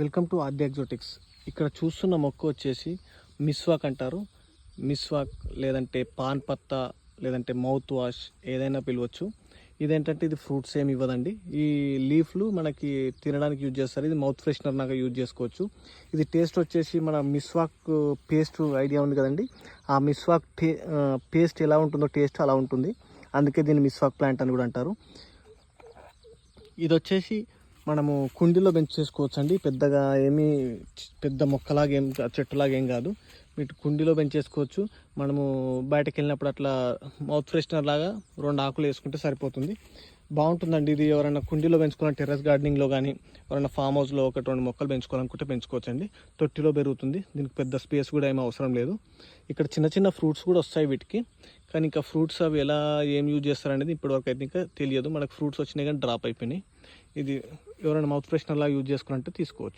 Welcome to ఆద్య ఎగ్జోటిక్స్. ఇక్కడ చూస్తున్న మొక్క వచ్చేసి మిస్వాక్ అంటారు. మిస్వాక్ లేదంటే పాన్ పత్తా లేదంటే మౌత్ వాష్ ఏదైనా పిలవచ్చు. ఇదేంటంటే ఇది ఫ్రూట్స్ ఏమి ఇవ్వదండి. ఈ లీఫ్లు మనకి తినడానికి యూజ్ చేస్తారు. ఇది మౌత్ ఫ్రెషనర్ లాగా యూజ్ చేసుకోవచ్చు. ఇది టేస్ట్ వచ్చేసి మన మిస్వాక్ పేస్ట్ ఐడియా ఉంది కదండి. ఆ మిస్వాక్ టే పేస్ట్ ఎలా ఉంటుందో టేస్ట్ అలా ఉంటుంది. అందుకే దీన్ని మిస్వాక్ ప్లాంట్ అని కూడా అంటారు. ఇది వచ్చేసి మనము కుండీలో పెంచి అండి పెద్దగా ఏమీ పెద్ద మొక్కలాగా ఏం చెట్టులాగా ఏం కాదు. వీటి కుండీలో పెంచేసుకోవచ్చు. మనము బయటకు వెళ్ళినప్పుడు అట్లా మౌత్ ఫ్రెషనర్ లాగా రెండు ఆకులు వేసుకుంటే సరిపోతుంది. బాగుంటుందండి ఇది. ఎవరైనా కుండీలో పెంచుకోవాలి టెర్రస్ గార్డెనింగ్లో కానీ ఎవరైనా ఫామ్ హౌస్లో ఒకటి రెండు మొక్కలు పెంచుకోవాలనుకుంటే పెంచుకోవచ్చండి. తొట్టిలో పెరుగుతుంది. దీనికి పెద్ద స్పేస్ కూడా ఏమీ అవసరం లేదు. ఇక్కడ చిన్న చిన్న ఫ్రూట్స్ కూడా వస్తాయి వీటికి. కానీ ఇంకా ఫ్రూట్స్ అవి ఎలా ఏం యూజ్ చేస్తారనేది ఇప్పటివరకు అయితే ఇంకా తెలియదు. మనకు ఫ్రూట్స్ వచ్చినాయి కానీ డ్రాప్ అయిపోయినాయి. ఇది ఎవరైనా మౌత్ ఫ్రెషనర్ లాగా యూజ్ చేసుకున్నట్టు తీసుకోవచ్చు.